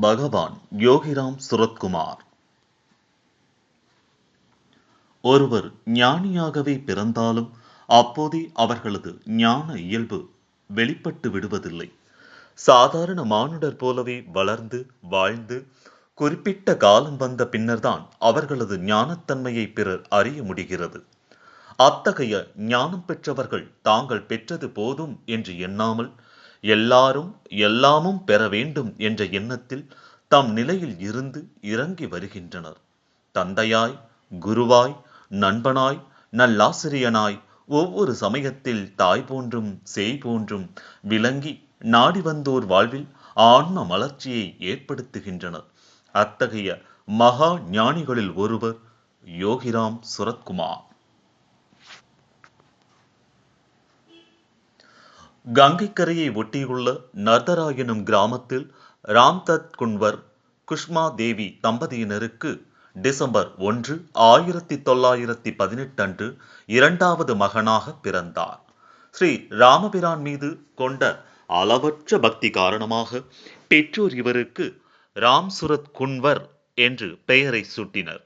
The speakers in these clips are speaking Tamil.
பகவான் யோகிராம் சுரத்குமார். ஒருவர் ஞானியாகவே பிறந்தாலும் அப்போதே அவர்களது ஞான இயல்பு வெளிப்பட்டு விடுவதில்லை. சாதாரண மானுடர் போலவே வளர்ந்து வாழ்ந்து குறிப்பிட்ட காலம் வந்த பின்னர்தான் அவர்களது ஞானத்தன்மையை பிறர் அறிய முடிகிறது. அத்தகைய ஞானம் பெற்றவர்கள் தாங்கள் பெற்றது போதும் என்று எண்ணாமல் எல்லாரும் எல்லாமும் பெற வேண்டும் என்ற எண்ணத்தில் தம் நிலையில் இருந்து இறங்கி வருகின்றனர். தந்தையாய் குருவாய் நண்பனாய் நல்லாசிரியனாய் ஒவ்வொரு சமயத்தில் தாய் போன்றும் சேய் போன்றும் விளங்கி நாடி வந்தோர் வாழ்வில் ஆன்ம மலர்ச்சியை ஏற்படுத்துகின்றனர். அத்தகைய மகா ஞானிகளில் ஒருவர் யோகிராம் சுரத்குமார். கங்கைக்கரையை ஒட்டியுள்ள நர்தரா எனும் கிராமத்தில் ராம்தத் குன்வர் குஷ்மா தேவி தம்பதியினருக்கு டிசம்பர் ஒன்று ஆயிரத்தி தொள்ளாயிரத்தி பதினெட்டு அன்று இரண்டாவது மகனாக பிறந்தார். ஸ்ரீ ராமபிரான் மீது கொண்ட அளவற்ற பக்தி காரணமாக பெற்றோர் இவருக்கு ராம் சுரத் குன்வர் என்று பெயரை சூட்டினர்.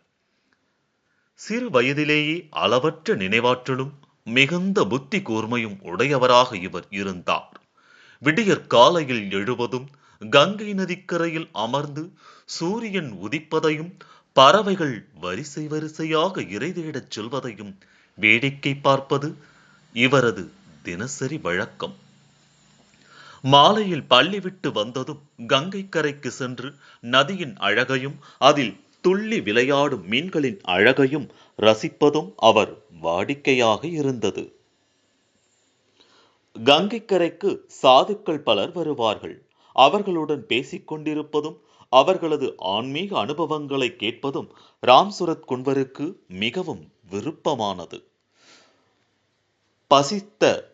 சிறு வயதிலேயே அளவற்ற நினைவாற்றலும் மிகுந்த புத்தி கூர்மையும் உடையவராக இவர் இருந்தார். விடியற் காலையில் எழுவதும் கங்கை நதிக்கரையில் அமர்ந்து சூரியன் உதிப்பதையும் பறவைகள் வரிசை வரிசையாக இறை தேடச் செல்வதையும் வேடிக்கை பார்ப்பது இவரது தினசரி வழக்கம். மாலையில் பள்ளி விட்டு வந்ததும் கங்கை கரைக்கு சென்று நதியின் அழகையும் அதில் துள்ளி விளையாடும் மீன்களின் அழகையும் ரசிப்பதும் அவர் வாடிக்கையாக இருந்தது. கங்கைக்கரைக்கு சாதுக்கள் பலர் வருவார்கள். அவர்களுடன் பேசிக்கொண்டிருப்பதும் அவர்களது ஆன்மீக அனுபவங்களை கேட்பதும் ராம்சுரத் குன்வருக்கு மிகவும் விருப்பமானது. பசித்த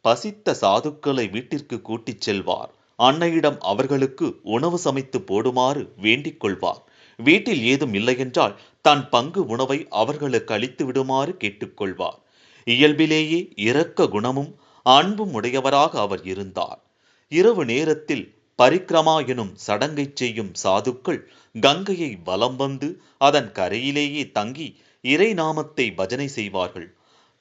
பசித்த சாதுக்களை வீட்டிற்கு கூட்டிச் செல்வார். அன்னையிடம் அவர்களுக்கு உணவு சமைத்து போடுமாறு வேண்டிக் கொள்வார். வீட்டில் ஏதும் இல்லையென்றால் தன் பங்கு உணவை அவர்களுக்கு அளித்து விடுமாறு கேட்டுக்கொள்வார். இயல்பிலேயே இரக்க குணமும் அன்பும் உடையவராக அவர் இருந்தார். இரவு நேரத்தில் பரிக்ரமா எனும் சடங்கை செய்யும் சாதுக்கள் கங்கையை வலம் வந்து அதன் கரையிலேயே தங்கி இறை நாமத்தை பஜனை செய்வார்கள்.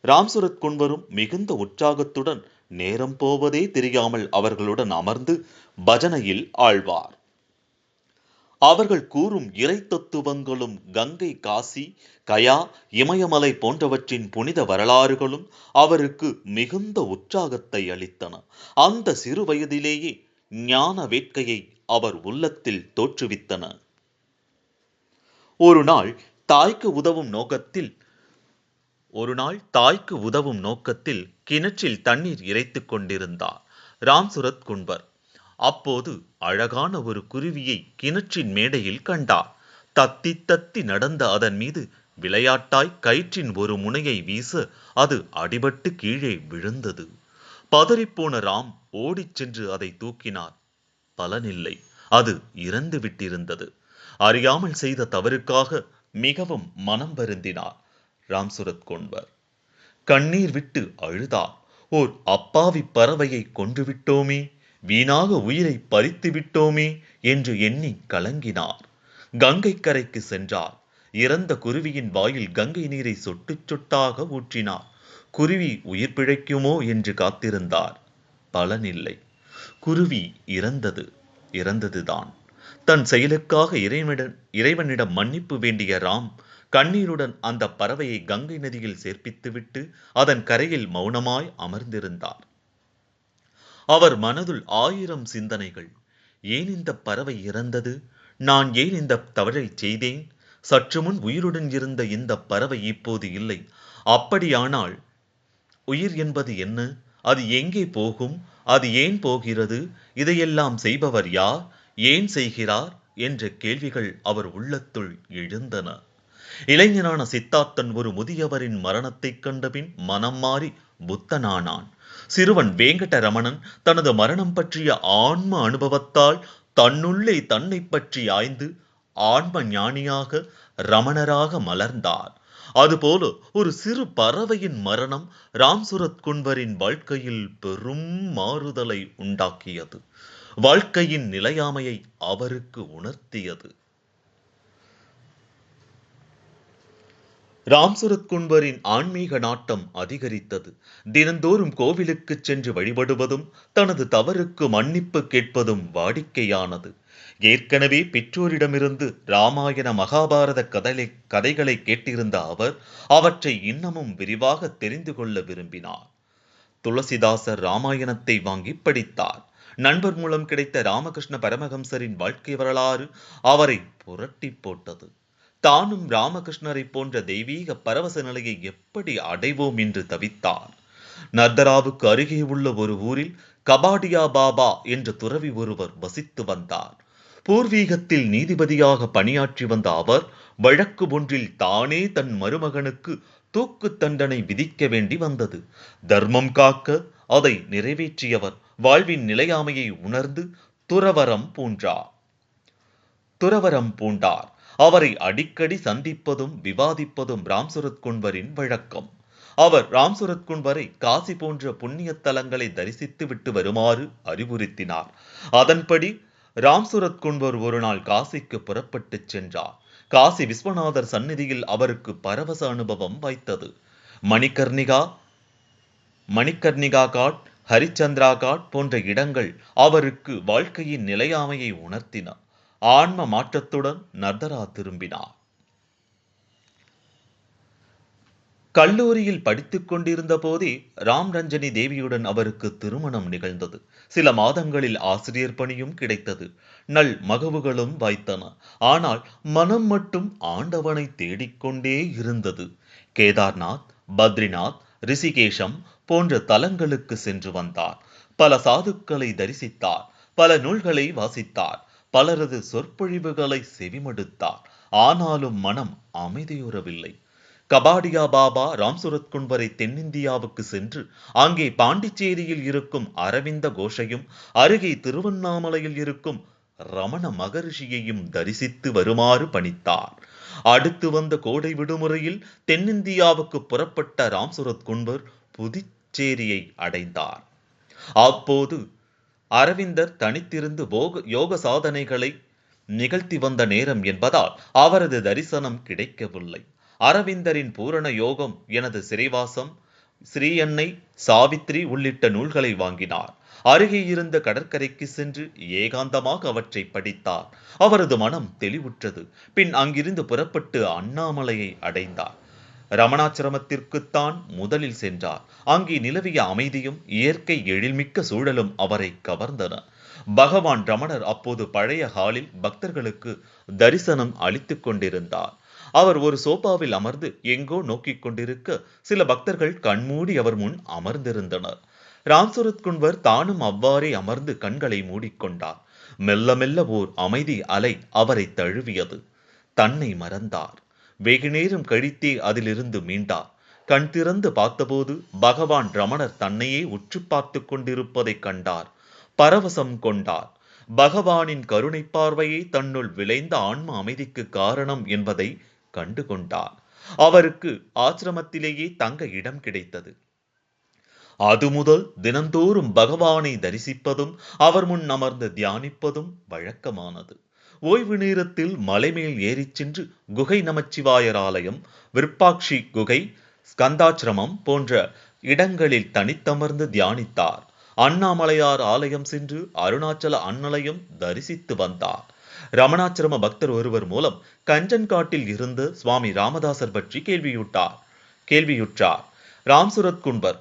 ராம்சுரத் குன்வரும் மிகுந்த உற்சாகத்துடன் நேரம் போவதே தெரியாமல் அவர்களுடன் அமர்ந்து பஜனையில் ஆழ்வார். அவர்கள் கூறும் இறை தத்துவங்களும் கங்கை காசி கயா இமயமலை போன்றவற்றின் புனித வரலாறுகளும் அவருக்கு மிகுந்த உற்சாகத்தை அளித்தன. அந்த சிறு வயதிலேயே ஞான வேட்கையை அவர் உள்ளத்தில் தோற்றுவித்தன. ஒரு நாள் தாய்க்கு உதவும் நோக்கத்தில் ஒரு நாள் தாய்க்கு உதவும் நோக்கத்தில் கிணற்றில் தண்ணீர் இறைத்துக் கொண்டிருந்தார். ராம்சுரத் குன்பர் அப்போது அழகான ஒரு குருவியை கிணற்றின் மேடையில் கண்டார். தத்தி தத்தி நடந்த அதன் மீது விளையாட்டாய் கயிற்றின் ஒரு முனையை வீச அது அடிபட்டு கீழே விழுந்தது. பதறிப்போன ராம் ஓடிச் சென்று அதை தூக்கினார். பலனில்லை அது இறந்து விட்டிருந்தது. அறியாமல் செய்த தவறுக்காக மிகவும் மனம் வருந்தினார் ராம்சுரத் கொண்பர் கண்ணீர் விட்டு அழுதார். ஓர் அப்பாவி பறவையை கொன்றுவிட்டோமே வீணாக உயிரை பறித்து விட்டோமே என்று எண்ணி கலங்கினார். கங்கை கரைக்கு சென்றார். இறந்த குருவியின் வாயில் கங்கை நீரை சொட்டு சொட்டாக ஊற்றினார். குருவி உயிர் பிழைக்குமோ என்று காத்திருந்தார். பலனில்லை. குருவி இறந்தது இறந்ததுதான். தன் செயலுக்காக இறைவனிடம் இறைவனிடம் மன்னிப்பு வேண்டிய ராம் கண்ணீருடன் அந்த பறவையை கங்கை நதியில் சேர்ப்பித்துவிட்டு அதன் கரையில் மௌனமாய் அமர்ந்திருந்தார். அவர் மனதுள் ஆயிரம் சிந்தனைகள். ஏன் இந்த பறவை இறந்தது? நான் ஏன் இந்த தவறை செய்தேன்? சற்று முன் உயிருடன் இருந்த இந்த பறவை இப்போது இல்லை. அப்படியானால் உயிர் என்பது என்ன? அது எங்கே போகும்? அது ஏன் போகிறது? இதையெல்லாம் செய்பவர் யார்? ஏன் செய்கிறார்? என்ற கேள்விகள் அவர் உள்ளத்துள் எழுந்தன. இளைஞனான சித்தார்த்தன் ஒரு முதியவரின் மரணத்தைக் கண்டபின் மனம் மாறி புத்தனானான். சிறுவன் வேங்கடரமணன் தனது மரணம் பற்றிய ஆன்ம அனுபவத்தால் தன்னுள்ளே தன்னை பற்றி ஆய்ந்து ஆன்ம ஞானியாக ரமணராக மலர்ந்தார். அதுபோல ஒரு சிறு பறவையின் மரணம் ராம்சுரத் குன்வரின் வாழ்க்கையில் பெரும் மாறுதலை உண்டாக்கியது. வாழ்க்கையின் நிலையாமையை அவருக்கு உணர்த்தியது. ராம்சுரத் குன்பரின் ஆன்மீக நாட்டம் அதிகரித்தது. தினந்தோறும் கோவிலுக்குச் சென்று வழிபடுவதும் தனது தவறுக்கு மன்னிப்பு கேட்பதும் வாடிக்கையானது. ஏற்கனவே பெற்றோரிடமிருந்து ராமாயண மகாபாரத கதலை கதைகளை கேட்டிருந்த அவர் அவற்றை இன்னமும் விரிவாக தெரிந்து கொள்ள விரும்பினார். துளசிதாசர் ராமாயணத்தை வாங்கி படித்தார். நண்பர் மூலம் கிடைத்த ராமகிருஷ்ண பரமஹம்சரின் வாழ்க்கை வரலாறு அவரை புரட்டி போட்டது. தானும் ராமகிருஷ்ணரை போன்ற தெய்வீக பரவச நிலையை எப்படி அடைவோம் என்று தவித்தார் நர்தராவுக்கு அருகே உள்ள ஒரு ஊரில் கபாடியா பாபா என்ற துறவி ஒருவர் வசித்து வந்தார். பூர்வீகத்தில் நீதிபதியாக பணியாற்றி வந்த அவர் வழக்கு ஒன்றில் தானே தன் மருமகனுக்கு தூக்கு தண்டனை விதிக்க வேண்டி வந்தது. தர்மம் காக்க அதை நிறைவேற்றியவர் வாழ்வின் நிலையாமையை உணர்ந்து துறவரம் பூண்டார் துறவரம் பூண்டார். அவரை அடிக்கடி சந்திப்பதும் விவாதிப்பதும் ராம்சுரத் குன்வரின் வழக்கம். அவர் ராம்சுரத் குன்வரை காசி போன்ற புண்ணிய தலங்களை தரிசித்து விட்டு வருமாறு அறிவுறுத்தினார். அதன்படி ராம்சுரத் குன்வர் ஒரு நாள் காசிக்கு புறப்பட்டுச் சென்றார். காசி விஸ்வநாதர் சந்நிதியில் அவருக்கு பரவச அனுபவம் வைத்தது. மணிகர்ணிகா மணிகர்ணிகா காட் ஹரிச்சந்திரா காட் போன்ற இடங்கள் அவருக்கு வாழ்க்கையின் நிலையாமையை உணர்த்தின. ஆன்ம மாற்றத்துடன் நர்தரா திரும்பினார். கல்லூரியில் படித்துக் கொண்டிருந்த போதே ராம் ரஞ்சனி தேவியுடன் அவருக்கு திருமணம் நிகழ்ந்தது. சில மாதங்களில் ஆசிரியர் பணியும் கிடைத்தது. நல் மகவுகளும் வாய்த்தன. ஆனால் மனம் மட்டும் ஆண்டவனை தேடிக்கொண்டே இருந்தது. கேதார்நாத் பத்ரிநாத் ரிஷிகேஷம் போன்ற தலங்களுக்கு சென்று வந்தார். பல சாதுக்களை தரிசித்தார். பல நூல்களை வாசித்தார். பலரது சொற்பொழிவுகளை செவிமடுத்தார். ஆனாலும் மனம் அமைதியுறவில்லை. கபாடியா பாபா ராம்சுரத் குன்வரை தென்னிந்தியாவுக்கு சென்று அங்கே பாண்டிச்சேரியில் இருக்கும் அரவிந்த கோஷையும் அருகே திருவண்ணாமலையில் இருக்கும் ரமண மகரிஷியையும் தரிசித்து வருமாறு பணித்தார். அடுத்து வந்த கோடை விடுமுறையில் தென்னிந்தியாவுக்கு புறப்பட்ட ராம்சுரத் குன்வர் புதுச்சேரியை அடைந்தார். அப்போது அரவிந்தர் தனித்திருந்து போக யோக சாதனைகளை நிகழ்த்தி வந்த நேரம் என்பதால் அவரது தரிசனம் கிடைக்கவில்லை. அரவிந்தரின் பூரண யோகம் எனது சிறைவாசம் ஸ்ரீயன்னை சாவித்ரி உள்ளிட்ட நூல்களை வாங்கினார். அருகே இருந்த கடற்கரைக்கு சென்று ஏகாந்தமாக அவற்றை படித்தார். அவரது மனம் தெளிவுற்றது. பின் அங்கிருந்து புறப்பட்டு அண்ணாமலையை அடைந்தார். ரமணாசிரமத்திற்குத்தான் முதலில் சென்றார். அங்கே நிலவிய அமைதியும் இயற்கை எழில்மிக்க சூழலும் அவரை கவர்ந்தன. பகவான் ரமணர் அப்போது பழைய ஹாலில் பக்தர்களுக்கு தரிசனம் அளித்துக் கொண்டிருந்தார். அவர் ஒரு சோபாவில் அமர்ந்து எங்கோ நோக்கிக் கொண்டிருக்க சில பக்தர்கள் கண்மூடி அவர் முன் அமர்ந்திருந்தனர். ராம்சுரத் குன்வர் தானும் அவ்வாறே அமர்ந்து கண்களை மூடிக்கொண்டார் மெல்ல மெல்ல ஓர் அமைதி அலை அவரை தழுவியது. தன்னை மறந்தார். வெகு நேரம் கழித்தே அதிலிருந்து மீண்டார் கண் திறந்து பார்த்தபோது பகவான் ரமணர் தன்னையே உற்று பார்த்து கொண்டிருப்பதைக் கண்டார். பரவசம் கொண்டார். பகவானின் கருணை பார்வையை தன்னுள் விளைந்த ஆன்ம அமைதிக்கு காரணம் என்பதை கண்டு கொண்டார். அவருக்கு ஆசிரமத்திலேயே தங்க இடம் கிடைத்தது. அது முதல் தினந்தோறும் பகவானை தரிசிப்பதும் அவர் முன் அமர்ந்து தியானிப்பதும் வழக்கமானது. ஓய்வு நேரத்தில் மலைமேல் ஏறிச் சென்று குகை நமச்சிவாயர் ஆலயம் விருப்பாட்சி குகை ஸ்கந்தாச்சிரமம் போன்ற இடங்களில் தனித்தமர்ந்து தியானித்தார். அண்ணாமலையார் ஆலயம் சென்று அருணாச்சல அன்னலையும் தரிசித்து வந்தார். ரமணாச்சிரம பக்தர் ஒருவர் மூலம் கஞ்சன்காட்டில் இருந்து சுவாமி ராமதாசர் பற்றி கேள்வியுட்டார் கேள்வியுற்றார். ராம்சுரத் குன்பர்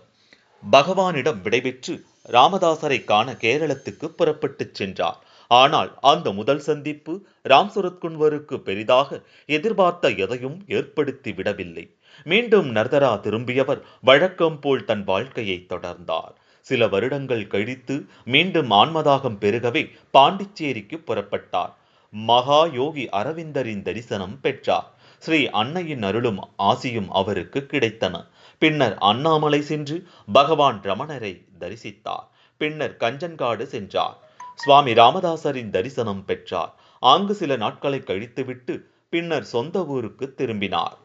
பகவானிடம் விடைபெற்று ராமதாசரை காண கேரளத்துக்கு புறப்பட்டுச் சென்றார். ஆனால் அந்த முதல் சந்திப்பு ராம்சுரத் குன்வருக்கு பெரிதாக எதிர்பார்த்த எதையும் ஏற்படுத்தி விடவில்லை மீண்டும் நர்தரா திரும்பியவர் வழக்கம் போல் தன் வாழ்க்கையை தொடர்ந்தார். சில வருடங்கள் கழித்து மீண்டும் ஆன்மதாகம் பெருகவே பாண்டிச்சேரிக்கு புறப்பட்டார். மகா யோகி அரவிந்தரின் தரிசனம் பெற்றார். ஸ்ரீ அன்னையின் அருளும் ஆசியும் அவருக்கு கிடைத்தன. பின்னர் அண்ணாமலை சென்று பகவான் ரமணரை தரிசித்தார். பின்னர் கஞ்சன்காடு சென்றார். சுவாமி ராமதாசரின் தரிசனம் பெற்றார். அங்கு சில நாட்களை கழித்துவிட்டு பின்னர் சொந்த ஊருக்கு திரும்பினார்.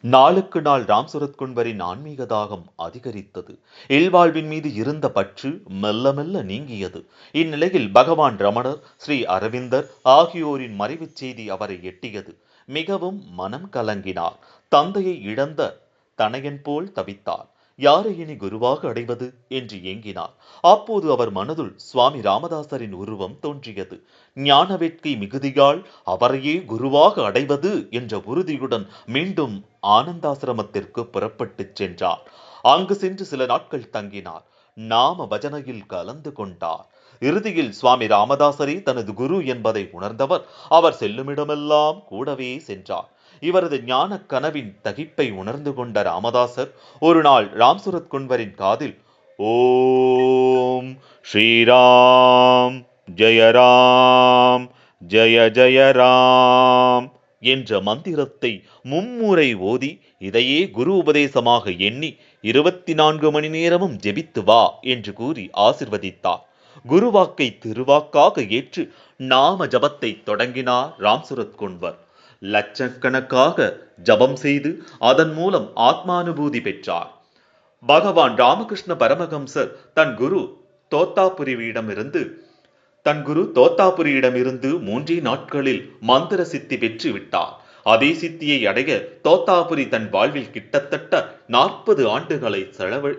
நாளுக்கு நாள் ராம் சுரத் ஆன்மீக தாகம் அதிகரித்தது. இல்வாழ்வின் மீது இருந்த பற்று மெல்ல மெல்ல நீங்கியது. இந்நிலையில் பகவான் ரமணர் ஸ்ரீ அரவிந்தர் ஆகியோரின் மறைவுச் செய்தி அவரை எட்டியது. மிகவும் மனம் கலங்கினார். தந்தையை இழந்த தனையன் போல் தவித்தார். யாரை இனி குருவாக அடைவது என்று ஏங்கினார். அப்போது அவர் மனதுள் சுவாமி ராமதாசரின் உருவம் தோன்றியது. ஞான வேட்கை மிகுதியால் அவரையே குருவாக அடைவது என்ற உறுதியுடன் மீண்டும் ஆனந்தாசிரமத்திற்கு புறப்பட்டுச் சென்றார். அங்கு சென்று சில நாட்கள் தங்கினார். நாம பஜனையில் கலந்து கொண்டார். இறுதியில் சுவாமி ராமதாசரே தனது குரு என்பதை உணர்ந்தவர் அவர் செல்லுமிடமெல்லாம் கூடவே சென்றார். இவரது ஞான கனவின் தகிப்பை உணர்ந்து கொண்ட ராமதாசர் ஒரு நாள் ராம்சுரத் குன்வரின் காதில் ஓம் ஸ்ரீராம் ஜெயராம் ஜெய ஜெய ராம் என்ற மந்திரத்தை மும்முறை ஓதி இதையே குரு உபதேசமாக எண்ணி இருபத்தி நான்கு மணி நேரமும் ஜெபித்து வா என்று கூறி ஆசிர்வதித்தார். குருவாக்கை திருவாக்காக ஏற்று நாம ஜபத்தை தொடங்கினார் ராம்சுரத் குன்வர். லட்சக்கணக்காக ஜபம் செய்து அதன் மூலம் ஆத்மானுபூதி பெற்றார். பகவான் ராமகிருஷ்ண பரமஹம்சர் தன் குரு தோத்தாபுரியிடமிருந்து தன் குரு தோத்தாபுரியிடமிருந்து மூன்றே நாட்களில் மந்திர சித்தி பெற்று விட்டார். அதே சித்தியை அடைய தோத்தாபுரி தன் வாழ்வில் கிட்டத்தட்ட நாற்பது ஆண்டுகளை செலவழி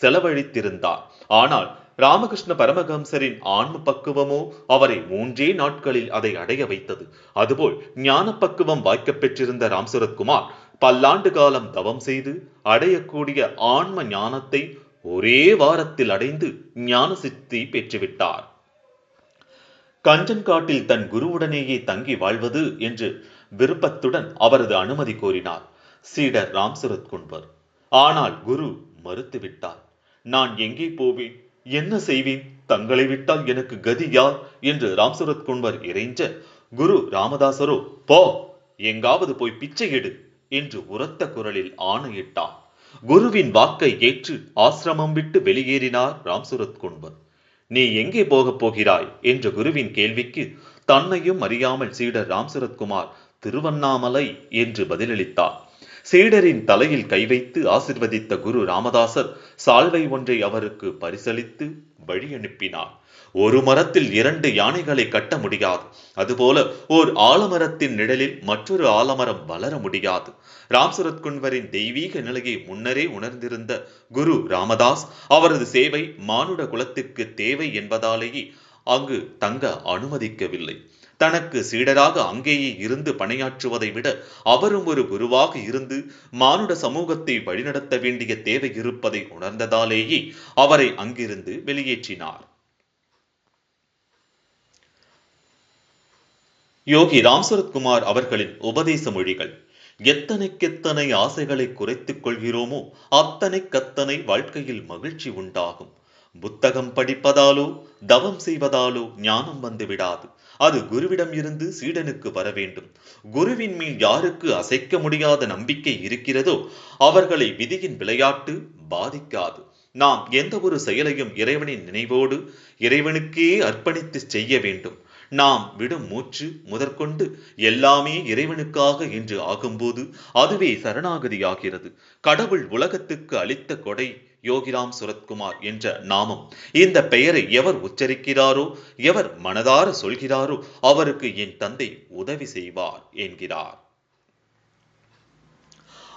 செலவழித்திருந்தார். ஆனால் ராமகிருஷ்ண பரமஹம்சரின் ஆன்ம பக்குவமோ அவரை மூன்றே நாட்களில் அதை அடைய வைத்தது. அதுபோல் ஞான பக்குவம் வாய்க்கப் பெற்றிருந்த ராம்சுரத்குமார் பல்லாண்டு காலம் தவம் செய்து அடையக்கூடிய ஆன்ம ஞானத்தை ஒரே வாரத்தில் அடைந்து ஞான சித்தி பெற்றுவிட்டார். கஞ்சன்காட்டில் தன் குருவுடனேயே தங்கி வாழ்வது என்று விருப்பத்துடன் அவரது அனுமதி கோரினார் சீடர் ராம்சுரத் குன்வர் ஆனால் குரு மறுத்துவிட்டார். நான் எங்கே போவேன்? என்ன செய்வேன்? தங்களை விட்டால் எனக்கு கதி யார்? என்று ராம்சுரத் குன்வர் இறைஞ்ச குரு ராமதாசரோ போ எங்காவது போய் பிச்சை எடு என்று உரத்த குரலில் ஆணையிட்டான். குருவின் வாக்கை ஏற்று ஆசிரமம் விட்டு வெளியேறினார் ராம்சுரத் குன்பர் நீ எங்கே போகப் போகிறாய்? என்ற குருவின் கேள்விக்கு தன்னையும் அறியாமல் சீடர் ராம்சரத்குமார் திருவண்ணாமலை என்று பதிலளித்தார். சீடரின் தலையில் கை வைத்து ஆசிர்வதித்த குரு ராமதாசர் சால்வை ஒன்றை அவருக்கு பரிசளித்து வழி அனுப்பினார். ஒரு மரத்தில் இரண்டு யானைகளை கட்ட முடியாது. அதுபோல ஓர் ஆலமரத்தின் நிழலில் மற்றொரு ஆலமரம் வளர முடியாது. ராம்சரத் குன்வரின் தெய்வீக நிலையை முன்னரே உணர்ந்திருந்த குரு ராமதாஸ் அவரது சேவை மானுட குலத்திற்கு தேவை என்பதாலேயே அங்கு தங்க அனுமதிக்கவில்லை. தனக்கு சீடராக அங்கேயே இருந்து பணியாற்றுவதை விட அவரும் ஒரு குருவாக இருந்து மானுட சமூகத்தை வழிநடத்த வேண்டிய தேவை இருப்பதை உணர்ந்ததாலேயே அவரை அங்கிருந்து வெளியேற்றினார். யோகி ராம்சரத்குமார் அவர்களின் உபதேச மொழிகள் எத்தனைக்கெத்தனை ஆசைகளை குறைத்துக் கொள்கிறோமோ அத்தனைக்கத்தனை வாழ்க்கையில் மகிழ்ச்சி உண்டாகும். புத்தகம் படிப்பதாலோ தவம் செய்வதாலோ ஞானம் வந்துவிடாது. அது குருவிடம் இருந்து சீடனுக்கு வர வேண்டும். குருவின் மேல் யாருக்கு அசைக்க முடியாத நம்பிக்கை இருக்கிறதோ அவர்களை விதியின் விளையாட்டு பாதிக்காது. நாம் எந்த ஒரு செயலையும் இறைவனின் நினைவோடு இறைவனுக்கே அர்ப்பணித்து செய்ய வேண்டும். நாம் விடும் மூச்சு முதற்கொண்டு எல்லாமே இறைவனுக்காக என்று ஆகும்போது அதுவே சரணாகதியாகிறது. கடவுள் உலகத்துக்கு அளித்த கொடை யோகிராம் சுரத்குமார் என்ற நாமம். இந்த பெயரை எவர் உச்சரிக்கிறாரோ? எவர் மனதார சொல்கிறாரோ? அவருக்கு என் தந்தை உதவி செய்வார் என்கிறார்.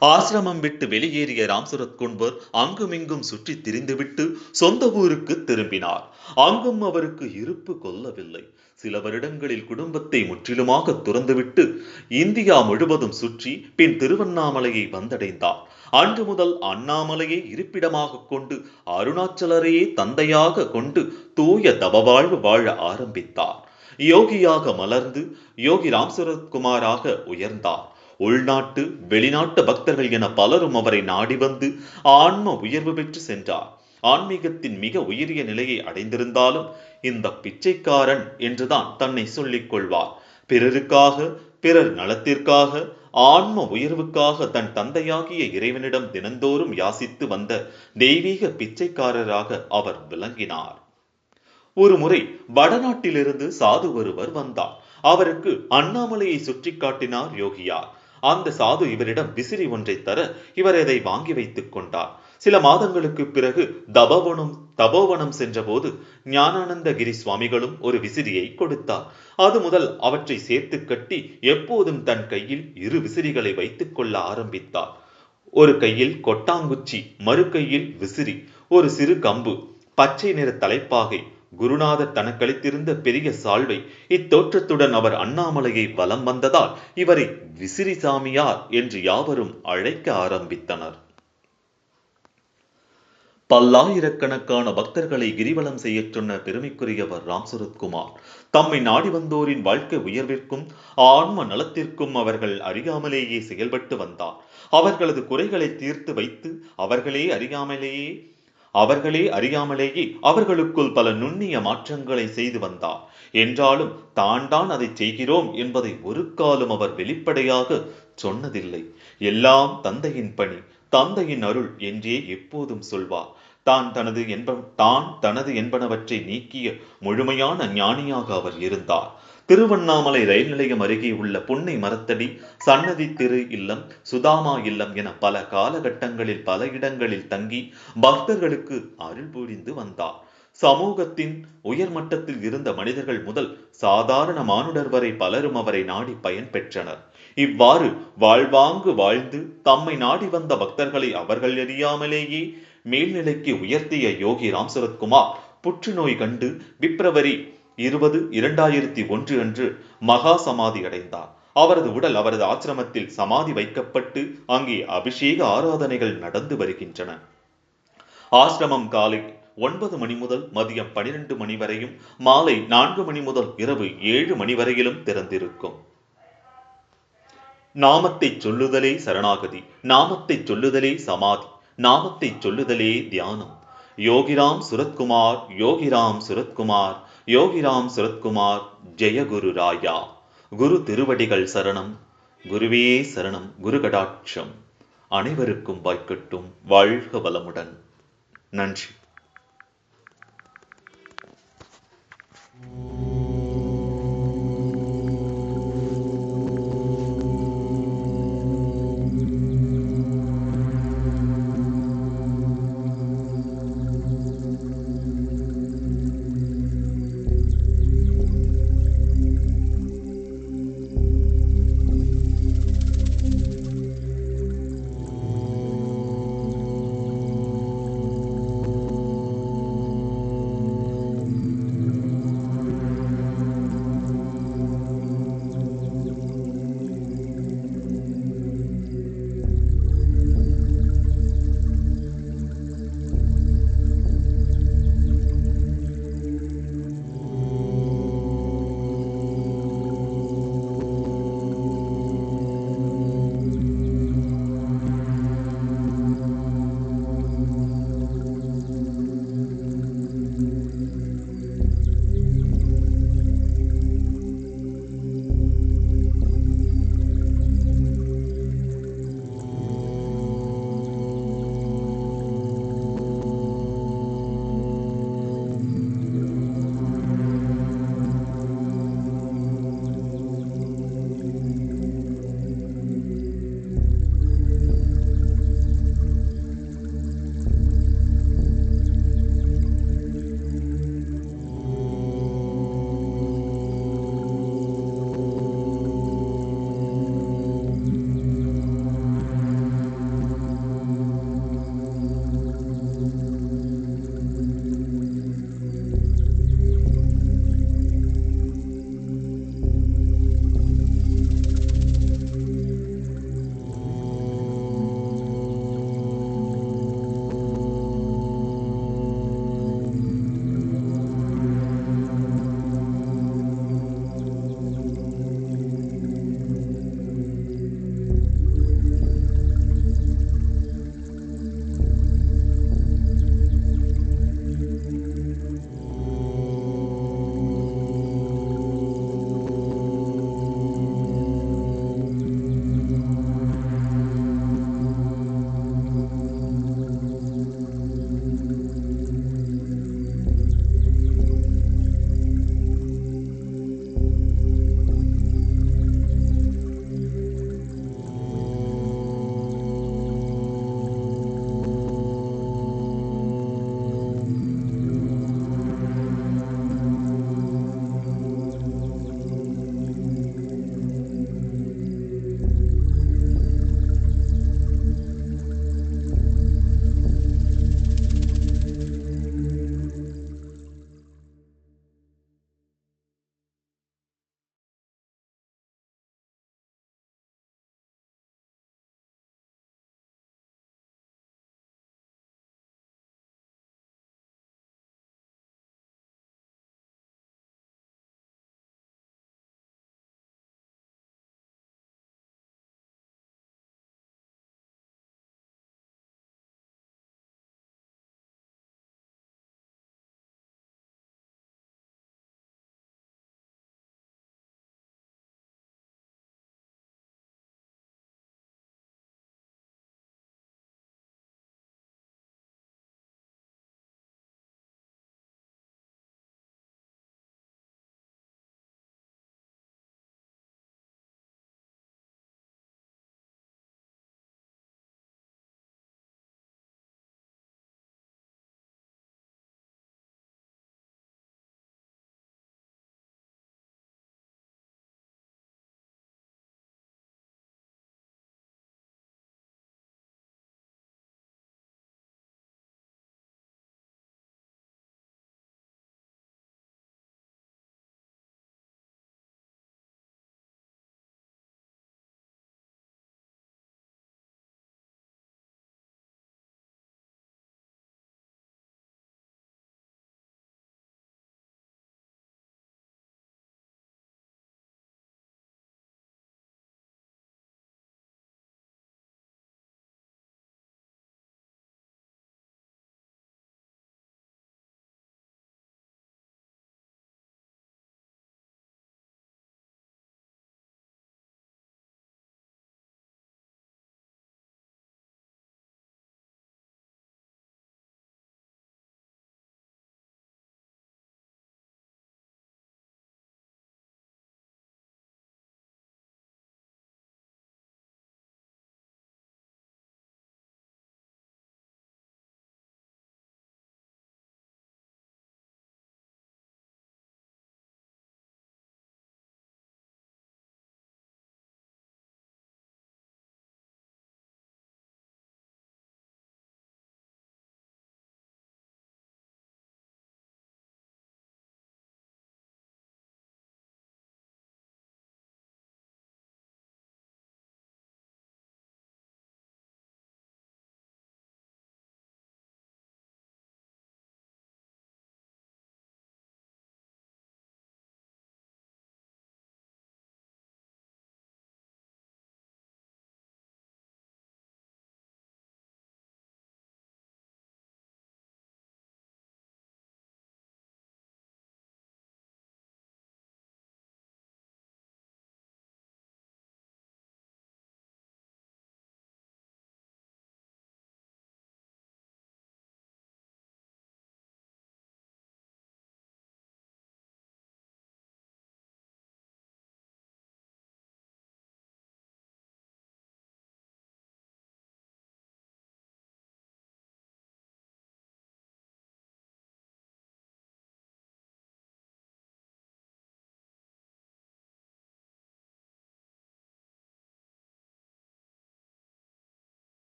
ஆசிரமம் விட்டு வெளியேறிய ராம்சுரத் குன்பர் அங்குமிங்கும் சுற்றி திரிந்துவிட்டு சொந்த ஊருக்கு திரும்பினார். அங்கும் அவருக்கு இருப்பு கொல்லவில்லை சில வருடங்களில் குடும்பத்தை முற்றிலுமாக துறந்துவிட்டு இந்தியா முழுவதும் சுற்றி பின் திருவண்ணாமலையை வந்தடைந்தார். அன்று முதல் அண்ணாமலையை இருப்பிடமாக கொண்டு அருணாச்சலரையே தந்தையாக கொண்டு தூய தவவாழ்வு வாழ ஆரம்பித்தார். யோகியாக மலர்ந்து யோகி ராம்சரத்குமாராக உயர்ந்தார். உள்நாட்டு வெளிநாட்டு பக்தர்கள் என பலரும் அவரை நாடி வந்து ஆன்ம உயர்வு பெற்று சென்றார். ஆன்மீகத்தின் மிக உயரிய நிலையை அடைந்திருந்தாலும் இந்த பிச்சைக்காரன் என்றுதான் தன்னை சொல்லிக் கொள்வார். பிறருக்காக பிறர் நலத்திற்காக ஆன்ம உயர்வுக்காக தன் தந்தையாகிய இறைவனிடம் தினந்தோறும் யாசித்து வந்த தெய்வீக பிச்சைக்காரராக அவர் விளங்கினார். ஒரு முறை வடநாட்டிலிருந்து சாது ஒருவர் வந்தார். அவருக்கு அண்ணாமலையை சுற்றி காட்டினார் யோகியார். அந்த சாது இவரிடம் விசிறி ஒன்றை தர இவர் அதை வாங்கி வைத்துக் கொண்டார். சில மாதங்களுக்கு பிறகு தபோவனம் தபோவனம் சென்றபோது ஞானானந்தகிரி சுவாமிகளும் ஒரு விசிறியை கொடுத்தார். அது முதல் அவற்றை சேர்த்து கட்டி எப்போதும் தன் கையில் இரு விசிறிகளை வைத்துக் கொள்ள ஆரம்பித்தார். ஒரு கையில் கொட்டாங்குச்சி மறு கையில் விசிறி ஒரு சிறு கம்பு பச்சை நிற தலைப்பாகை குருநாதர் தனக்களித்திருந்த பெரிய சால்வை இத்தோற்றத்துடன் அவர் அண்ணாமலையை வலம் வந்ததால் இவரை விசிறி சாமியார் என்று யாவரும் அழைக்க ஆரம்பித்தனர். பல்லாயிரக்கணக்கான பக்தர்களை கிரிவலம் செய்யச் சொன்ன பெருமைக்குரியவர் ராமசுரத்குமார் தம்மை நாடி வந்தோரின் வாழ்க்கை உயர்விற்கும் ஆன்ம நலத்திற்கும் அவர்கள் அறியாமலேயே செயல்பட்டு வந்தார். அவர்களது குறைகளை தீர்த்து வைத்து அவர்களே அறியாமலேயே அவர்களே அறியாமலேயே அவர்களுக்குள் பல நுண்ணிய மாற்றங்களை செய்து வந்தார். என்றாலும் தான் தான் அதை செய்கிறோம் என்பதை ஒரு காலம் அவர் வெளிப்படையாக சொன்னதில்லை. எல்லாம் தந்தையின் பணி தந்தையின் அருள் என்றே எப்போதும் சொல்வார். தான் தனது என்ப தான் தனது என்பனவற்றை நீக்கிய முழுமையான ஞானியாக அவர் இருந்தார். திருவண்ணாமலை ரயில் நிலையம் அருகே உள்ள புன்னை மரத்தடி சன்னதி திரு இல்லம் சுதாமா இல்லம் என பல காலகட்டங்களில் பல இடங்களில் தங்கி பக்தர்களுக்கு அருள் புரிந்து வந்தார். சமூகத்தின் உயர்மட்டத்தில் இருந்த மனிதர்கள் முதல் சாதாரண மானுடர் வரை பலரும் அவரை நாடி பயன் பெற்றனர். இவ்வாறு வாழ்வாங்கு வாழ்ந்து தம்மை நாடி வந்த பக்தர்களை அவர்கள் அறியாமலேயே மேல்நிலைக்கு உயர்த்திய யோகி ராம் சரத்குமார் புற்றுநோய் கண்டு பிப்ரவரி இருபது இரண்டாயிரத்தி ஒன்று அன்று மகா சமாதி அடைந்தார். அவரது உடல் அவரது ஆசிரமத்தில் சமாதி வைக்கப்பட்டு அங்கே அபிஷேக ஆராதனைகள் நடந்து வருகின்றன. ஆசிரமம் காலை ஒன்பது மணி முதல் மதியம் பனிரெண்டு மணி வரையும் மாலை நான்கு மணி முதல் இரவு ஏழு மணி வரையிலும் திறந்திருக்கும். நாமத்தை சொல்லுதலே சரணாகதி நாமத்தை சொல்லுதலே சமாதி. நாமத்தை சொல்லுதலே தியானம். யோகிராம் சுரத்குமார் யோகிராம் சுரத்குமார் யோகிராம் சுரத்குமார் ஜெயகுரு ராயா. குரு திருவடிகள் சரணம். குருவே சரணம் குரு கடாட்சம். அனைவருக்கும் வாய்க்கட்டும் வாழ்க வளமுடன். நன்றி.